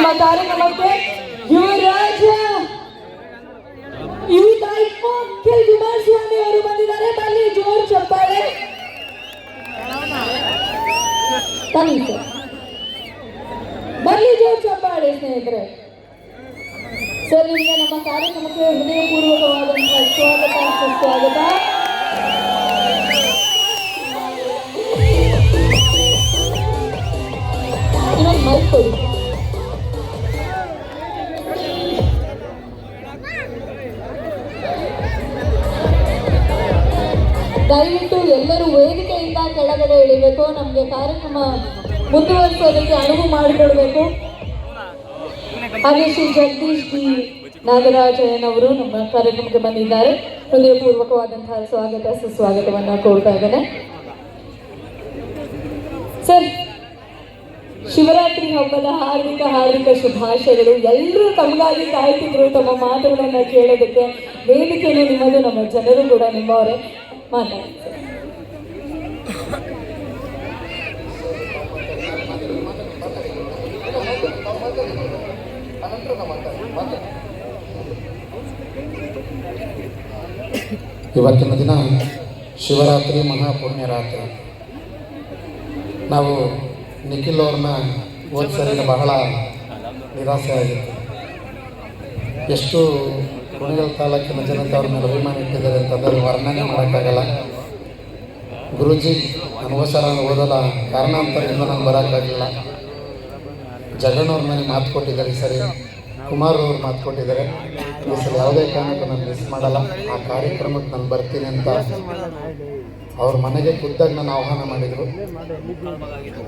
ನಮ್ಮ ಕಾರ್ಯಕ್ರಮಕ್ಕೆ ಯುವರಾಜ ಯೂತ್ ಐಕಾನ್ ಕುಮಾರಸ್ವಾಮಿ ಅವರು ಬಂದಿದ್ದಾರೆ ಬನ್ನಿ ಜೋರ್ ಚಪ್ಪಾಳೆ ಬನ್ನಿ ಸರ್ ಬನ್ನಿ ಜೋರ್ ಚಪ್ಪಾಳೆ ಸ್ನೇಹಿತರೆ ಸರ್ ನಿಮಗೆ ನಮ್ಮ ಕಾರ್ಯಕ್ರಮಕ್ಕೆ ಹೃದಯಪೂರ್ವಕವಾದಂತಹ ಸ್ವಾಗತ ಸುಸ್ವಾಗತ ಇಳಿಬೇಕು ನಮಗೆ ಕಾರ್ಯಕ್ರಮ ಮುಂದುವರಿಸೋದಕ್ಕೆ ಅನುವು ಮಾಡಿಕೊಡ್ಬೇಕು. ಹಾಗೆ ಶ್ರೀ ಜಗದೀಶ್ ಜಿ ನಾಗರಾಜಯ್ಯನ್ ಅವರು ನಮ್ಮ ಕಾರ್ಯಕ್ರಮಕ್ಕೆ ಬಂದಿದ್ದಾರೆ. ಹೃದಯಪೂರ್ವಕವಾದಂತಹ ಸ್ವಾಗತ, ಸುಸ್ವಾಗತವನ್ನು ಕೋರ್ತಾ ಇದ್ದೇನೆ. ಸರ್, ಶಿವರಾತ್ರಿ ಹಬ್ಬದ ಹಾರ್ದಿಕ ಹಾರ್ದಿಕ ಶುಭಾಶಯಗಳು. ಎಲ್ಲರೂ ತಮಗಾಗಿ ಕಾಯ್ತಿದ್ರು ತಮ್ಮ ಮಾತುಗಳನ್ನ ಕೇಳೋದಕ್ಕೆ. ವೇದಿಕೆಯಲ್ಲಿ ನಿಮ್ಮದು ನಮ್ಮ ಜನರು ಕೂಡ ನಿಮ್ಮವರೇ. ಮಾತಾಡಿ ಇವತ್ತಿನ ದಿನ ಶಿವರಾತ್ರಿ ಮಹಾಪುಣ್ಯ ರಾತ್ರಿ. ನಾವು ನಿಖಿಲ್ ಅವ್ರನ್ನ ಹೋದ ಬಹಳ ನಿರಾಸೆ ಆಗಿತ್ತು. ಎಷ್ಟು ಕುಣಿಗಲ್ ತಾಲೂಕಿನ ಜನತೆ ಅವ್ರ ಮೇಲೆ ಅಭಿಮಾನ ಇಟ್ಟಿದ್ದಾರೆ ಅಂತಂದ್ರೆ ವರ್ಣನೆ ಮಾಡೋಕ್ಕಾಗಲ್ಲ. ಗುರುಜಿ, ನಾನು ಓದಲ್ಲ. ಕಾರಣಾಂತರದಿಂದ ನಾನು ಬರೋಕ್ಕಾಗಲಿಲ್ಲ. ಜಗಣ್ಣವ್ರ ಮನೆ ಮಾತು ಕೊಟ್ಟಿದ್ದಾರೆ ಸರಿ. ಕುಮಾರ್ ಅವ್ರು ಮಾತು ಕೊಟ್ಟಿದ್ದಾರೆ. ಈ ಸಲ ಯಾವುದೇ ಕಾರಣಕ್ಕೂ ನಾನು ಮಿಸ್ ಮಾಡಲ್ಲ. ಆ ಕಾರ್ಯಕ್ರಮಕ್ಕೆ ನಾನು ಬರ್ತೀನಿ ಅಂತ ಅವ್ರ ಮನೆಗೆ ಖುದ್ದಾಗಿ ನಾನು ಆಹ್ವಾನ ಮಾಡಿದರು.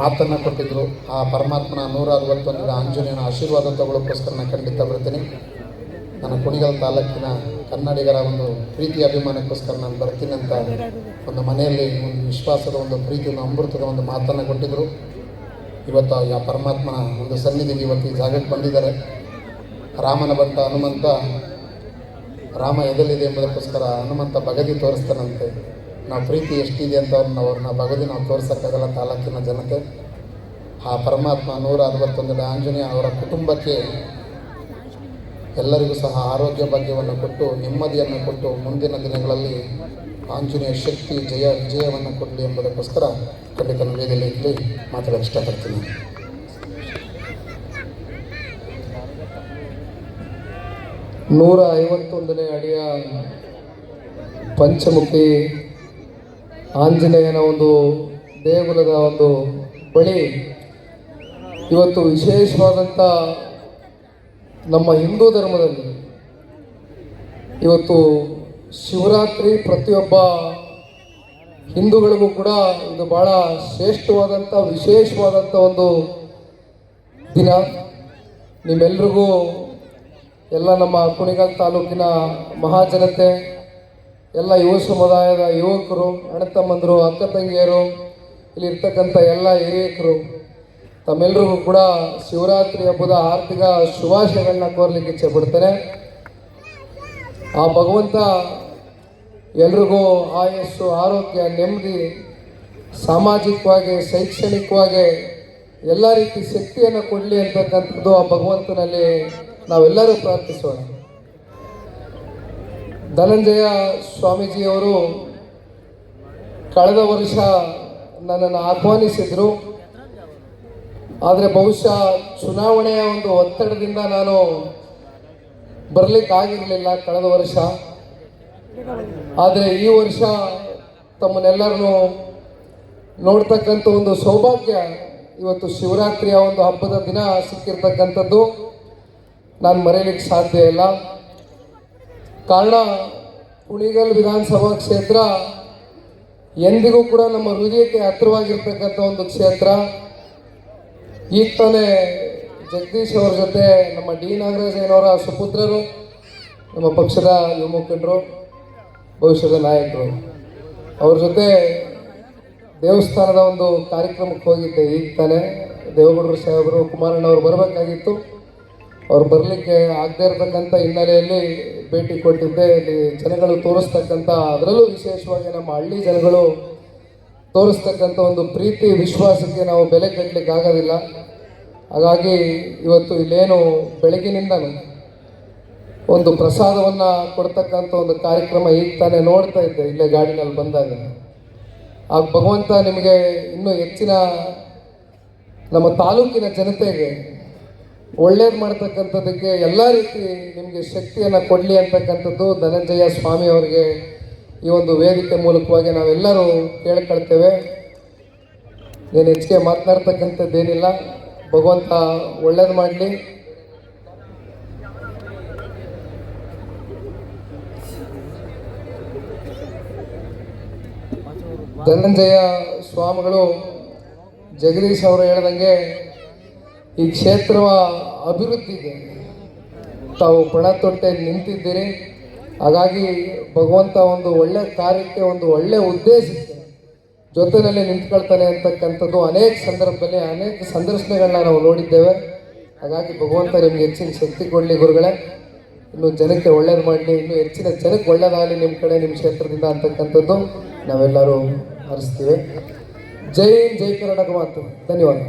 ಮಾತನ್ನು ಕೊಟ್ಟಿದ್ದರು ಆ ಪರಮಾತ್ಮನ ನೂರ ಅರವತ್ತೊಂದರ ಆಂಜನೇಯನ ಆಶೀರ್ವಾದ ತಗೊಳ್ಳೋಕ್ಕೋಸ್ಕರ ನಾನು ಖಂಡಿತ ಬರ್ತೀನಿ. ನನ್ನ ಕುಣಿಗಲ್ ತಾಲೂಕಿನ ಕನ್ನಡಿಗರ ಒಂದು ಪ್ರೀತಿ ಅಭಿಮಾನಕ್ಕೋಸ್ಕರ ನಾನು ಬರ್ತೀನಿ ಅಂತ ಒಂದು ಮನೆಯಲ್ಲಿ ಒಂದು ವಿಶ್ವಾಸದ ಒಂದು ಪ್ರೀತಿ ಒಂದು ಅಮೃತದ ಒಂದು ಮಾತನ್ನು ಕೊಟ್ಟಿದ್ದರು ಇವತ್ತು ಆ ಪರಮಾತ್ಮನ ಒಂದು ಸನ್ನಿಧಿಗೆ ಇವತ್ತು ಈ ಜಾಗಕ್ಕೆ ಬಂದಿದ್ದಾರೆ. ರಾಮನ ಭಟ್ಟ ಹನುಮಂತ, ರಾಮ ಎದಲಿದೆ ಎಂಬುದಕ್ಕೋಸ್ಕರ ಹನುಮಂತ ಬಗದಿ ತೋರಿಸ್ತಾನಂತೆ. ನಾವು ಪ್ರೀತಿ ಎಷ್ಟಿದೆ ಅಂತ ಅವ್ರನ್ನ ಅವ್ರನ್ನ ಬಗದಿ ನಾವು ತೋರಿಸೋಕ್ಕಾಗಲ್ಲ ತಾಲೂಕಿನ ಜನತೆ. ಆ ಪರಮಾತ್ಮ ನೂರ ಅರವತ್ತೊಂದನೇ ಆಂಜನೇಯ ಅವರ ಕುಟುಂಬಕ್ಕೆ ಎಲ್ಲರಿಗೂ ಸಹ ಆರೋಗ್ಯ ಭಾಗ್ಯವನ್ನು ಕೊಟ್ಟು, ನೆಮ್ಮದಿಯನ್ನು ಕೊಟ್ಟು ಮುಂದಿನ ದಿನಗಳಲ್ಲಿ ಆಂಜನೇಯ ಶಕ್ತಿ, ಜಯ, ವಿಜಯವನ್ನು ಕೊಡಲಿ ಎಂಬುದಕ್ಕೋಸ್ಕರ ಖಂಡಿತ ನಾನು ವೇದಿಕೆಯಲ್ಲಿ ಮಾತಾಡೋಕ್ಕೆ ಇಷ್ಟಪಡ್ತೀನಿ. ನೂರ ಐವತ್ತೊಂದನೇ ಅಡಿಯ ಪಂಚಮುಖಿ ಆಂಜನೇಯನ ಒಂದು ದೇಗುಲದ ಒಂದು ಬಳಿ ಇವತ್ತು ವಿಶೇಷವಾದಂಥ ನಮ್ಮ ಹಿಂದೂ ಧರ್ಮದಲ್ಲಿ ಇವತ್ತು ಶಿವರಾತ್ರಿ ಪ್ರತಿಯೊಬ್ಬ ಹಿಂದೂಗಳಿಗೂ ಕೂಡ ಇದು ಬಹಳ ಶ್ರೇಷ್ಠವಾದಂಥ, ವಿಶೇಷವಾದಂಥ ಒಂದು ದಿನ. ನಿಮ್ಮೆಲ್ರಿಗೂ ಎಲ್ಲ ನಮ್ಮ ಕುಣಿಗಲ್ ತಾಲೂಕಿನ ಮಹಾಜನತೆ, ಎಲ್ಲ ಯುವ ಸಮುದಾಯದ ಯುವಕರು, ಅಣ್ಣತಮ್ಮಂದರು, ಅಕ್ಕ ತಂಗಿಯರು, ಇಲ್ಲಿರ್ತಕ್ಕಂಥ ಎಲ್ಲ ಹಿರಿಯಕರು ತಮ್ಮೆಲ್ಲರಿಗೂ ಕೂಡ ಶಿವರಾತ್ರಿ ಹಬ್ಬದ ಆರ್ಥಿಕ ಶುಭಾಶಯಗಳನ್ನ ಕೋರ್ಲಿಕ್ಕೆ ಇಚ್ಛೆ ಪಡ್ತೇನೆ. ಆ ಭಗವಂತ ಎಲ್ರಿಗೂ ಆಯಸ್ಸು, ಆರೋಗ್ಯ, ನೆಮ್ಮದಿ, ಸಾಮಾಜಿಕವಾಗಿ, ಶೈಕ್ಷಣಿಕವಾಗಿ ಎಲ್ಲ ರೀತಿ ಶಕ್ತಿಯನ್ನು ಕೊಡಲಿ ಅಂತಕ್ಕಂಥದ್ದು ಆ ಭಗವಂತನಲ್ಲಿ ನಾವೆಲ್ಲರೂ ಪ್ರಾರ್ಥಿಸೋಣ. ಧನಂಜಯ ಸ್ವಾಮೀಜಿಯವರು ಕಳೆದ ವರ್ಷ ನನ್ನನ್ನು ಆಹ್ವಾನಿಸಿದರು. ಆದರೆ ಬಹುಶಃ ಚುನಾವಣೆಯ ಒಂದು ಒತ್ತಡದಿಂದ ನಾನು ಬರಲಿಕ್ಕಾಗಿರಲಿಲ್ಲ ಕಳೆದ ವರ್ಷ. ಆದರೆ ಈ ವರ್ಷ ತಮ್ಮನ್ನೆಲ್ಲರನ್ನು ನೋಡ್ತಕ್ಕಂಥ ಒಂದು ಸೌಭಾಗ್ಯ ಇವತ್ತು ಶಿವರಾತ್ರಿಯ ಒಂದು ಹಬ್ಬದ ದಿನ ಸಿಕ್ಕಿರ್ತಕ್ಕಂಥದ್ದು. ನಾನು ಮರೆಯಲಿಕ್ಕೆ ಸಾಧ್ಯ ಇಲ್ಲ. ಕಾರಣ, ಕುಣಿಗಲ್ ವಿಧಾನಸಭಾ ಕ್ಷೇತ್ರ ಎಂದಿಗೂ ಕೂಡ ನಮ್ಮ ಹೃದಯಕ್ಕೆ ಹತ್ತಿರವಾಗಿರ್ತಕ್ಕಂಥ ಒಂದು ಕ್ಷೇತ್ರ. ಈಗ ತಾನೇ ಜಗದೀಶ್ ಅವ್ರ ಜೊತೆ ನಮ್ಮ ಡಿ ನಾಗರಾಜಯ್ಯನವರ ಸುಪುತ್ರರು, ನಮ್ಮ ಪಕ್ಷದ ಯುವ ಮುಖಂಡರು ಭವಿಷ್ಯದ ನಾಯಕರು. ಅವ್ರ ಜೊತೆ ದೇವಸ್ಥಾನದ ಒಂದು ಕಾರ್ಯಕ್ರಮಕ್ಕೆ ಹೋಗಿದ್ದೆ ಈಗ ತಾನೇ. ದೇವೇಗೌಡರು ಸಾಹೇಬರು ಕುಮಾರಣ್ಣವ್ರು ಬರಬೇಕಾಗಿತ್ತು. ಅವ್ರು ಬರಲಿಕ್ಕೆ ಆಗದೇ ಇರತಕ್ಕಂಥ ಹಿನ್ನೆಲೆಯಲ್ಲಿ ಭೇಟಿ ಕೊಟ್ಟಿದ್ದೆ. ಇಲ್ಲಿ ಜನಗಳು ತೋರಿಸ್ತಕ್ಕಂಥ, ಅದರಲ್ಲೂ ವಿಶೇಷವಾಗಿ ನಮ್ಮ ಹಳ್ಳಿ ಜನಗಳು ತೋರಿಸ್ತಕ್ಕಂಥ ಒಂದು ಪ್ರೀತಿ, ವಿಶ್ವಾಸಕ್ಕೆ ನಾವು ಬೆಲೆ ಕಟ್ಟಲಿಕ್ಕೆ ಆಗೋದಿಲ್ಲ. ಹಾಗಾಗಿ ಇವತ್ತು ಇಲ್ಲೇನು ಬೆಳಗಿನಿಂದ ಒಂದು ಪ್ರಸಾದವನ್ನು ಕೊಡ್ತಕ್ಕಂಥ ಒಂದು ಕಾರ್ಯಕ್ರಮ ಈಗ ತಾನೇ ನೋಡ್ತಾ ಇದ್ದೆ ಇಲ್ಲೇ ಗಾಡಿನಲ್ಲಿ ಬಂದಾಗ. ಆ ಭಗವಂತ ನಿಮಗೆ ಇನ್ನೂ ಹೆಚ್ಚಿನ ನಮ್ಮ ತಾಲೂಕಿನ ಜನತೆಗೆ ಒಳ್ಳೇದು ಮಾಡ್ತಕ್ಕಂಥದ್ದಕ್ಕೆ ಎಲ್ಲ ರೀತಿ ನಿಮಗೆ ಶಕ್ತಿಯನ್ನು ಕೊಡಲಿ ಅಂತಕ್ಕಂಥದ್ದು ಧನಂಜಯ ಸ್ವಾಮಿ ಅವರಿಗೆ ಈ ಒಂದು ವೇದಿಕೆ ಮೂಲಕವಾಗಿ ನಾವೆಲ್ಲರೂ ಕೇಳ್ಕೊಳ್ತೇವೆ. నేను ಹೆಚ್ಚಿಗೆ ಮಾತನಾಡ್ತಕ್ಕಂಥದ್ದೇನಿಲ್ಲ. ಭಗವಂತ ಒಳ್ಳೇದು ಮಾಡಲಿ. ಧನಂಜಯ ಸ್ವಾಮಿಗಳು ಜಗದೀಶ್ ಅವರು ಹೇಳ್ದಂಗೆ ಈ ಕ್ಷೇತ್ರವ ಅಭಿವೃದ್ಧಿಗೆ ತಾವು ಪಣ ತೊಟ್ಟೆ ನಿಂತಿದ್ದೀರಿ. ಹಾಗಾಗಿ ಭಗವಂತ ಒಂದು ಒಳ್ಳೆ ಕಾರ್ಯಕ್ಕೆ, ಒಂದು ಒಳ್ಳೆ ಉದ್ದೇಶಕ್ಕೆ ಜೊತೆಯಲ್ಲಿ ನಿಂತ್ಕೊಳ್ತಾನೆ ಅಂತಕ್ಕಂಥದ್ದು ಅನೇಕ ಸಂದರ್ಭದಲ್ಲಿ ಅನೇಕ ಸಂದರ್ಶನಗಳನ್ನ ನಾವು ನೋಡಿದ್ದೇವೆ. ಹಾಗಾಗಿ ಭಗವಂತ ನಿಮ್ಗೆ ಹೆಚ್ಚಿನ ಶಕ್ತಿ ಕೊಡಲಿ ಗುರುಗಳೇ. ಇನ್ನು ಜನಕ್ಕೆ ಒಳ್ಳೇದು ಮಾಡಲಿ, ಇನ್ನು ಹೆಚ್ಚಿನ ಜನಕ್ಕೆ ಒಳ್ಳೇದಾಗಲಿ ನಿಮ್ಮ ಕಡೆ ನಿಮ್ಮ ಕ್ಷೇತ್ರದಿಂದ ಅಂತಕ್ಕಂಥದ್ದು ನಾವೆಲ್ಲರೂ ಹರಿಸ್ತೀವಿ. ಜೈ ಜೈ ಕರ್ನಾಟಕ ಮಾತು. ಧನ್ಯವಾದ.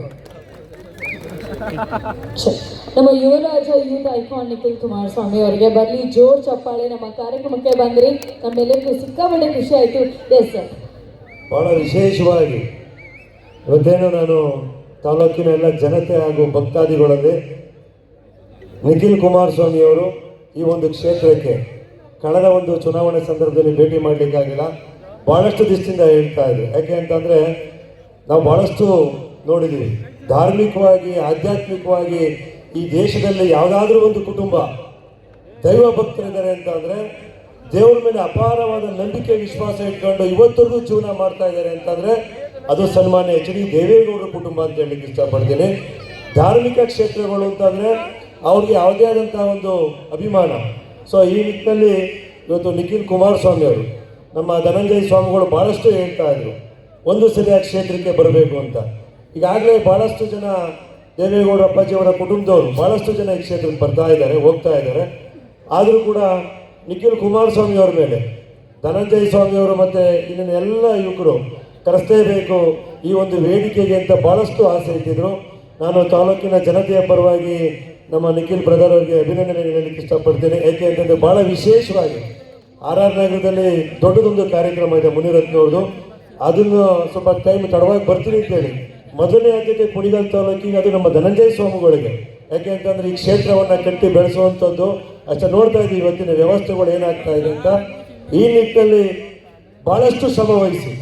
ನಮ್ಮ ಯುವರಾಜ ಯೂತ್ ಐಕಾನ್ ನಿಖಿಲ್ ಕುಮಾರಸ್ವಾಮಿ ಅವರಿಗೆ ಬರ್ಲಿ ಜೋರ್ ಚಪ್ಪಾಳೆ. ನಮ್ಮ ಕಾರ್ಯಕ್ರಮಕ್ಕೆ ಬಂದ್ರಿ. ನಮ್ಮೆಲ್ಲರಿಗೂ ಸಿಕ್ಕಾಪಟ್ಟೆ ಖುಷಿ ಆಯ್ತು. ಎಸ್ ಸರ್ ಭಾಳ ವಿಶೇಷವಾಗಿ ಇವತ್ತೇನು ನಾನು ತಾಲೂಕಿನ ಎಲ್ಲ ಜನತೆ ಹಾಗೂ ಭಕ್ತಾದಿಗಳಲ್ಲಿ ನಿಖಿಲ್ ಕುಮಾರಸ್ವಾಮಿ ಅವರು ಈ ಒಂದು ಕ್ಷೇತ್ರಕ್ಕೆ ಕಳೆದ ಒಂದು ಚುನಾವಣೆ ಸಂದರ್ಭದಲ್ಲಿ ಭೇಟಿ ಮಾಡಲಿಕ್ಕಾಗಿಲ್ಲ. ಭಾಳಷ್ಟು ದೃಷ್ಟಿಯಿಂದ ಹೇಳ್ತಾ ಇದ್ರು ಯಾಕೆ ಅಂತಂದರೆ ನಾವು ಭಾಳಷ್ಟು ನೋಡಿದ್ದೀವಿ. ಧಾರ್ಮಿಕವಾಗಿ, ಆಧ್ಯಾತ್ಮಿಕವಾಗಿ ಈ ದೇಶದಲ್ಲಿ ಯಾವುದಾದ್ರೂ ಒಂದು ಕುಟುಂಬ ದೈವ ಭಕ್ತರಿದ್ದಾರೆ ಅಂತ ಅಂದರೆ ದೇವ್ರ ಮೇಲೆ ಅಪಾರವಾದ ನಂಬಿಕೆ, ವಿಶ್ವಾಸ ಇಟ್ಕೊಂಡು ಇವತ್ತರೆಗೂ ಜೀವನ ಮಾಡ್ತಾ ಇದ್ದಾರೆ ಅಂತಂದರೆ ಅದು ಸನ್ಮಾನ್ಯ ಎಚ್ ಡಿ ದೇವೇಗೌಡರ ಕುಟುಂಬ ಅಂತ ಹೇಳಲಿಕ್ಕೆ ಇಷ್ಟಪಡ್ತೀನಿ. ಧಾರ್ಮಿಕ ಕ್ಷೇತ್ರಗಳು ಅಂತಂದರೆ ಅವ್ರಿಗೆ ಯಾವುದೇ ಆದಂಥ ಒಂದು ಅಭಿಮಾನ. ಸೊ ಈ ನಿಟ್ಟಿನಲ್ಲಿ ಇವತ್ತು ನಿಖಿಲ್ ಕುಮಾರಸ್ವಾಮಿ ಅವರು ನಮ್ಮ ಧನಂಜಯ ಸ್ವಾಮಿಗಳು ಭಾಳಷ್ಟು ಹೇಳ್ತಾ ಇದ್ರು, ಒಂದು ಸರಿ ಆ ಕ್ಷೇತ್ರಕ್ಕೆ ಬರಬೇಕು ಅಂತ. ಈಗಾಗಲೇ ಭಾಳಷ್ಟು ಜನ ದೇವೇಗೌಡ ಅಪ್ಪಾಜಿಯವರ ಕುಟುಂಬದವರು ಭಾಳಷ್ಟು ಜನ ಈ ಕ್ಷೇತ್ರಕ್ಕೆ ಬರ್ತಾ ಇದ್ದಾರೆ, ಹೋಗ್ತಾ ಇದ್ದಾರೆ. ಆದರೂ ಕೂಡ ನಿಖಿಲ್ ಕುಮಾರಸ್ವಾಮಿ ಅವರ ಮೇಲೆ, ಧನಂಜಯ ಸ್ವಾಮಿಯವರು ಮತ್ತು ಇಲ್ಲಿನ ಎಲ್ಲ ಯುವಕರು ಕರೆಸ್ತೇಬೇಕು ಈ ಒಂದು ವೇದಿಕೆಗೆ ಅಂತ ಭಾಳಷ್ಟು ಆಸೆ ಇಟ್ಟಿದ್ರು. ನಾನು ತಾಲೂಕಿನ ಜನತೆಯ ಪರವಾಗಿ ನಮ್ಮ ನಿಖಿಲ್ ಬ್ರದರ್ ಅವರಿಗೆ ಅಭಿನಂದನೆ ಹೇಳಲಿಕ್ಕೆ ಇಷ್ಟಪಡ್ತೇನೆ. ಯಾಕೆ ಅಂತಂದರೆ ಭಾಳ ವಿಶೇಷವಾಗಿ ಆರ್ ಆರ್ ನಗರದಲ್ಲಿ ದೊಡ್ಡದೊಂದು ಕಾರ್ಯಕ್ರಮ ಇದೆ ಮುನಿರತ್ನವ್ರದ್ದು. ಅದನ್ನು ಸ್ವಲ್ಪ ಟೈಮ್ ತಡವಾಗಿ ಬರ್ತೀನಿ ಅಂತೇಳಿ. ಮೊದಲನೇ ಆದ್ಯತೆ ಕುಣಿಗಲ್ ತಾಲೂಕಿಗೆ ಅದು ನಮ್ಮ ಧನಂಜಯ ಸ್ವಾಮಿಗಳಿಗೆ. ಯಾಕೆ ಅಂತಂದರೆ ಈ ಕ್ಷೇತ್ರವನ್ನು ಕಟ್ಟಿ ಬೆಳೆಸುವಂಥದ್ದು ಅಷ್ಟೇ ನೋಡ್ತಾ ಇದ್ದೀವಿ ಇವತ್ತಿನ ವ್ಯವಸ್ಥೆಗಳು ಏನಾಗ್ತಾ ಇದೆ ಅಂತ. ಈ ನಿಟ್ಟಿನಲ್ಲಿ ಬಹಳಷ್ಟು ಶ್ರಮ ವಹಿಸಿ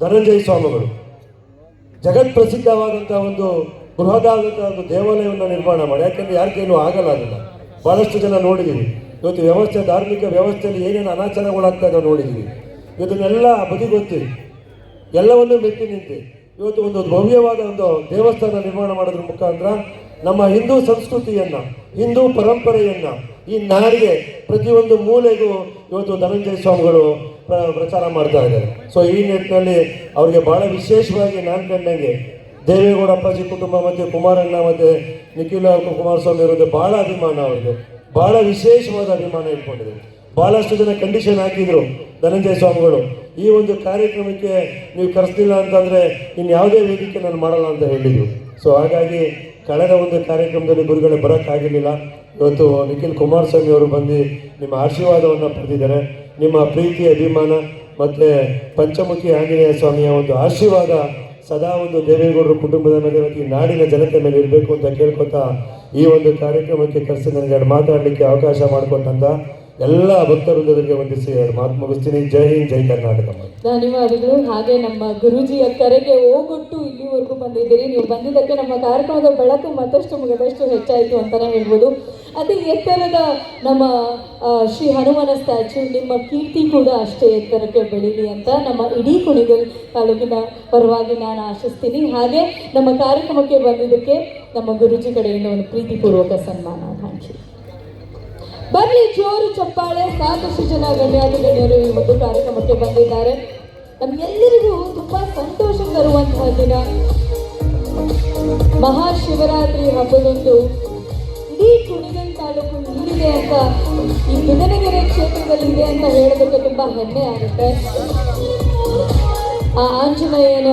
ಧನಂಜಯ ಸ್ವಾಮಿಗಳು. ಜಗತ್ ಪ್ರಸಿದ್ಧವಾದಂಥ ಒಂದು ಬೃಹದಾದಂಥ ಒಂದು ದೇವಾಲಯವನ್ನು ನಿರ್ಮಾಣ ಮಾಡಿ. ಯಾಕೆಂದ್ರೆ ಯಾರಿಗೇನು ಆಗಲ್ಲ ಅದನ್ನ ಬಹಳಷ್ಟು ಜನ ನೋಡಿದ್ದೀವಿ ಇವತ್ತು ವ್ಯವಸ್ಥೆ, ಧಾರ್ಮಿಕ ವ್ಯವಸ್ಥೆಯಲ್ಲಿ ಏನೇನು ಅನಾಚಾರಗಳಾಗ್ತಾ ನೋಡಿದ್ದೀವಿ ಇವತ್ತನ್ನೆಲ್ಲ ಬದಿಗೊತ್ತಿ ಎಲ್ಲವನ್ನೂ ಮೆಟ್ಟಿ ನಿಂತೆ. ಇವತ್ತು ಒಂದು ಭವ್ಯವಾದ ಒಂದು ದೇವಸ್ಥಾನ ನಿರ್ಮಾಣ ಮಾಡೋದ್ರ ಮುಖಾಂತರ ನಮ್ಮ ಹಿಂದೂ ಸಂಸ್ಕೃತಿಯನ್ನ, ಹಿಂದೂ ಪರಂಪರೆಯನ್ನ ಈ ನಾಡಿಗೆ ಪ್ರತಿಯೊಂದು ಮೂಲೆಗೂ ಇವತ್ತು ಧನಂಜಯ ಸ್ವಾಮಿಗಳು ಪ್ರ- ಪ್ರಚಾರ ಮಾಡ್ತಾ ಇದ್ದಾರೆ. ಸೊ ಈ ನಿಟ್ಟಿನಲ್ಲಿ ಅವರಿಗೆ ಬಹಳ ವಿಶೇಷವಾಗಿ ನಾನು ಕಂಡಂಗೆ ದೇವೇಗೌಡ ಅಪ್ಪಾಜಿ ಕುಟುಂಬ ಮತ್ತು ಕುಮಾರಣ್ಣ ಮತ್ತು ನಿಖಿಲ ಕುಮಾರಸ್ವಾಮಿ ಅವರದ್ದು ಬಹಳ ಅಭಿಮಾನ ಅವ್ರಿಗೆ ಬಹಳ ವಿಶೇಷವಾದ ಅಭಿಮಾನ ಇಟ್ಕೊಂಡಿದೆ ಬಹಳಷ್ಟು ಜನ ಕಂಡೀಷನ್ ಹಾಕಿದ್ರು ಧನಂಜಯ ಸ್ವಾಮಿಗಳು. ಈ ಒಂದು ಕಾರ್ಯಕ್ರಮಕ್ಕೆ ನೀವು ಕರೆಸ್ತಿಲ್ಲ ಅಂತಂದ್ರೆ ಇನ್ನು ಯಾವುದೇ ವೇದಿಕೆ ನಾನು ಮಾಡಲ್ಲ ಅಂತ ಹೇಳಿದ್ರು. ಸೊ ಹಾಗಾಗಿ ಕಳೆದ ಒಂದು ಕಾರ್ಯಕ್ರಮದಲ್ಲಿ ಗುರುಗಳು ಬರೋಕ್ಕಾಗಿರಲಿಲ್ಲ. ಇವತ್ತು ನಿಖಿಲ್ ಕುಮಾರಸ್ವಾಮಿ ಅವರು ಬಂದು ನಿಮ್ಮ ಆಶೀರ್ವಾದವನ್ನು ಪಡೆದಿದ್ದಾರೆ. ನಿಮ್ಮ ಪ್ರೀತಿ, ಅಭಿಮಾನ ಮತ್ತು ಪಂಚಮುಖಿ ಆಂಜನೇಯ ಸ್ವಾಮಿಯ ಒಂದು ಆಶೀರ್ವಾದ ಸದಾ ಒಂದು ದೇವೇಗೌಡರ ಕುಟುಂಬದ ಮೇಲೆ ಮತ್ತು ನಾಡಿನ ಜನತೆ ಮೇಲೆ ಇರಬೇಕು ಅಂತ ಕೇಳ್ಕೊತಾ ಈ ಒಂದು ಕಾರ್ಯಕ್ರಮಕ್ಕೆ ಕರೆಸಿ ನನಗೆ ಮಾತಾಡಲಿಕ್ಕೆ ಅವಕಾಶ ಮಾಡಿಕೊಟ್ಟಂತ ಎಲ್ಲ ಭಕ್ತವೃಂದರಿಗೆ ವಂದಿಸಿ ಎರಡು ಮಾತು ಮುಗಿಸ್ತೀನಿ. ಜೈ ಜೈ ಕರ್ನಾಟಕ ಧನ್ಯವಾದಗಳು. ಹಾಗೆ ನಮ್ಮ ಗುರುಜಿಯ ಕರೆಗೆ ಹೋಗೊಟ್ಟು ಇಲ್ಲಿವರೆಗೂ ಬಂದಿದ್ದೀರಿ. ನೀವು ಬಂದಿದ್ದಕ್ಕೆ ನಮ್ಮ ಕಾರ್ಯಕ್ರಮದ ಬೆಳಕು ಮತ್ತಷ್ಟು ಮುಗಿದಷ್ಟು ಹೆಚ್ಚಾಯಿತು ಅಂತಲೇ ಹೇಳ್ಬೋದು. ಅತಿ ಎತ್ತರದ ನಮ್ಮ ಶ್ರೀ ಹನುಮನ ಸ್ಟ್ಯಾಚು, ನಿಮ್ಮ ಕೀರ್ತಿ ಕೂಡ ಅಷ್ಟೇ ಎತ್ತರಕ್ಕೆ ಬೆಳೀಲಿ ಅಂತ ನಮ್ಮ ಇಡೀ ಕುಣಿಗಲ್ ತಾಲೂಕಿನ ಪರವಾಗಿ ನಾನು ಆಶಿಸ್ತೀನಿ. ಹಾಗೆ ನಮ್ಮ ಕಾರ್ಯಕ್ರಮಕ್ಕೆ ಬಂದಿದ್ದಕ್ಕೆ ನಮ್ಮ ಗುರುಜಿ ಕಡೆಯಿಂದ ಒಂದು ಪ್ರೀತಿಪೂರ್ವಕ ಸನ್ಮಾನ. ಥ್ಯಾಂಕ್ ಬರ್ಲಿ ಜೋರು ಚಪ್ಪಾಳೆ, ಸಾಕಷ್ಟು ಜನ ಗಣ್ಯಾತಿ ಗಣ್ಯರು ಈ ಒಂದು ಕಾರ್ಯಕ್ರಮಕ್ಕೆ ಬಂದಿದ್ದಾರೆ. ನಮ್ಗೆಲ್ಲರಿಗೂ ತುಂಬಾ ಸಂತೋಷ ತರುವಂತಹ ದಿನ. ಮಹಾಶಿವರಾತ್ರಿ ಹಬ್ಬದಂದು ಇಡೀ ಕುಣಿಗಲ್ ತಾಲೂಕು ಇಲ್ಲಿದೆ ಅಂತ, ಈ ಬಿದನಗೆರೆ ಕ್ಷೇತ್ರದಲ್ಲಿ ಇದೆ ಅಂತ ಹೇಳೋದಕ್ಕೆ ತುಂಬಾ ಹೆಮ್ಮೆ ಆಗುತ್ತೆ. ಆ ಆಂಜನೇಯನ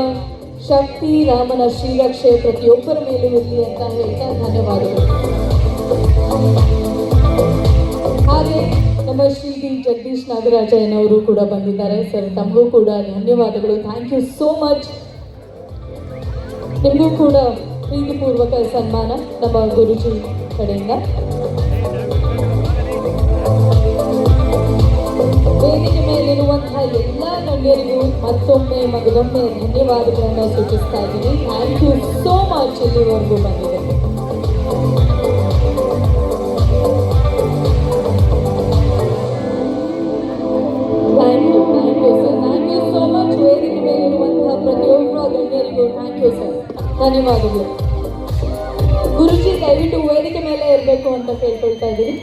ಶಕ್ತಿ, ರಾಮನ ಶ್ರೀರಕ್ಷೆ ಪ್ರತಿಯೊಬ್ಬರ ಮೇಲೂ ಇರಲಿ ಅಂತ ಹೇಳ್ತಾ ಧನ್ಯವಾದಗಳು. ನಮ್ಮ ಶ್ರೀ ಜಗದೀಶ್ ನಾಗರಾಜಯ್ಯನವರು ಕೂಡ ಬಂದಿದ್ದಾರೆ. ಸರ್, ತಮಗೂ ಕೂಡ ಧನ್ಯವಾದಗಳು. ಥ್ಯಾಂಕ್ ಯು ಸೋ ಮಚ್ ನಿಮಗೂ ಕೂಡ ಪ್ರೀತಿಪೂರ್ವಕ ಸನ್ಮಾನ ನಮ್ಮ ಗುರುಜಿ ಕಡೆಯಿಂದ. ವೇದಿಕೆ ಮೇಲಿರುವಂತಹ ಎಲ್ಲ ಗಣ್ಯರಿಗೂ ಮತ್ತೊಮ್ಮೆ ಮಗದೊಮ್ಮೆ ಧನ್ಯವಾದಗಳನ್ನು ಸೂಚಿಸ್ತಾ ಇದ್ದೀನಿ. ಥ್ಯಾಂಕ್ ಯು ಸೋ ಮಚ್ ಇಲ್ಲಿವರೆಗೂ ಬಂದಿದೆ ಧನ್ಯವಾದಗಳು. ಗುರುಜಿ ದಯವಿಟ್ಟು ವೇದಿಕೆ ಮೇಲೆ ಇರಬೇಕು ಅಂತ ಕೇಳ್ಕೊಳ್ತಾ ಇದ್ದೀನಿ.